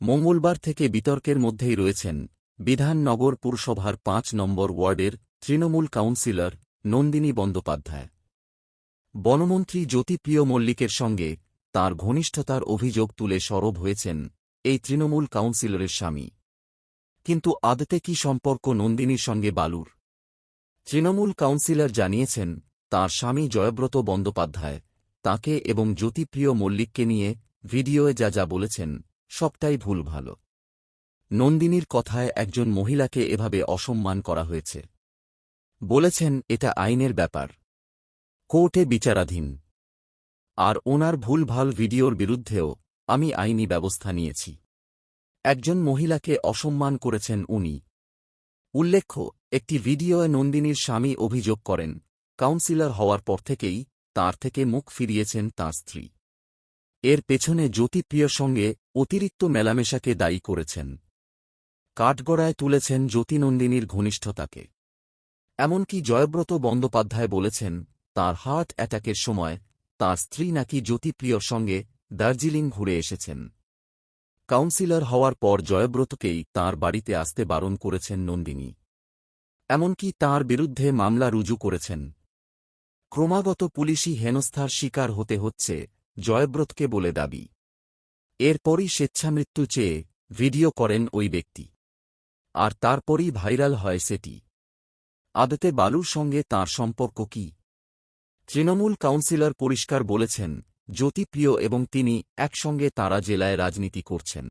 মঙ্গলবার থেকে বিতর্কের মধ্যেই রয়েছেন বিধাননগর পুরসভার পাঁচ নম্বর ওয়ার্ডের তৃণমূল কাউন্সিলর নন্দিনী বন্দ্যোপাধ্যায়। বনমন্ত্রী জ্যোতিপ্রিয় মল্লিকের সঙ্গে তার ঘনিষ্ঠতার অভিযোগ তুলে সরব হয়েছেন এই তৃণমূল কাউন্সিলরের স্বামী। কিন্তু আদতে কি সম্পর্ক নন্দিনীর সঙ্গে বালুর? তৃণমূল কাউন্সিলর জানিয়েছেন, তার স্বামী জয়ব্রত বন্দ্যোপাধ্যায় তাকে এবং জ্যোতিপ্রিয় মল্লিককে নিয়ে ভিডিওয়ে যা যা বলেছেন সবটাই ভুল ভালো। নন্দিনীর কথায় একজন মহিলাকে এভাবে অসম্মান করা হয়েছে। বলেছেন, এটা আইনের ব্যাপার। কোর্টে বিচারাধীন। আর ওনার ভুলভাল ভিডিওর বিরুদ্ধেও আমি আইনি ব্যবস্থা নিয়েছি। একজন মহিলাকে অসম্মান করেছেন উনি। উল্লেখ্য, একটি ভিডিওয়ে নন্দিনীর স্বামী অভিযোগ করেন, কাউন্সিলর হওয়ার পর থেকেই তার থেকে মুখ ফিরিয়েছেন তাঁর স্ত্রী। এর পেছনে জ্যোতিপ্রিয়র সঙ্গে অতিরিক্ত মেলামেশাকে দায়ী করেছেন। কাঠগড়ায় তুলেছেন জ্যোতিনন্দিনীর ঘনিষ্ঠতাকে। এমনকি জয়ব্রত বন্দ্যোপাধ্যায় বলেছেন, তার হার্ট অ্যাটাকের সময় তার স্ত্রী নাকি জ্যোতিপ্রিয়র সঙ্গে দার্জিলিং ঘুরে এসেছেন। কাউন্সিলর হওয়ার পর জয়ব্রতকেই তার বাড়িতে আসতে বারণ করেছেন নন্দিনী। এমনকি তার বিরুদ্ধে মামলা রুজু করেছেন। ক্রমাগত পুলিশি হেনস্থার শিকার হতে হচ্ছে জয়ব্রতকে বলে দাবি। এরপরই স্বেচ্ছামৃত্যু চেয়ে ভিডিও করেন ওই ব্যক্তি। আর তারপরই ভাইরাল হয় সেটি। আদতে বালুর সঙ্গে তার সম্পর্ক কি? তৃণমূল কাউন্সিলর পরিষ্কার বলেছেন, জ্যোতিপ্রিয় এবং তিনি একসঙ্গে তারা জেলায় রাজনীতি করছেন।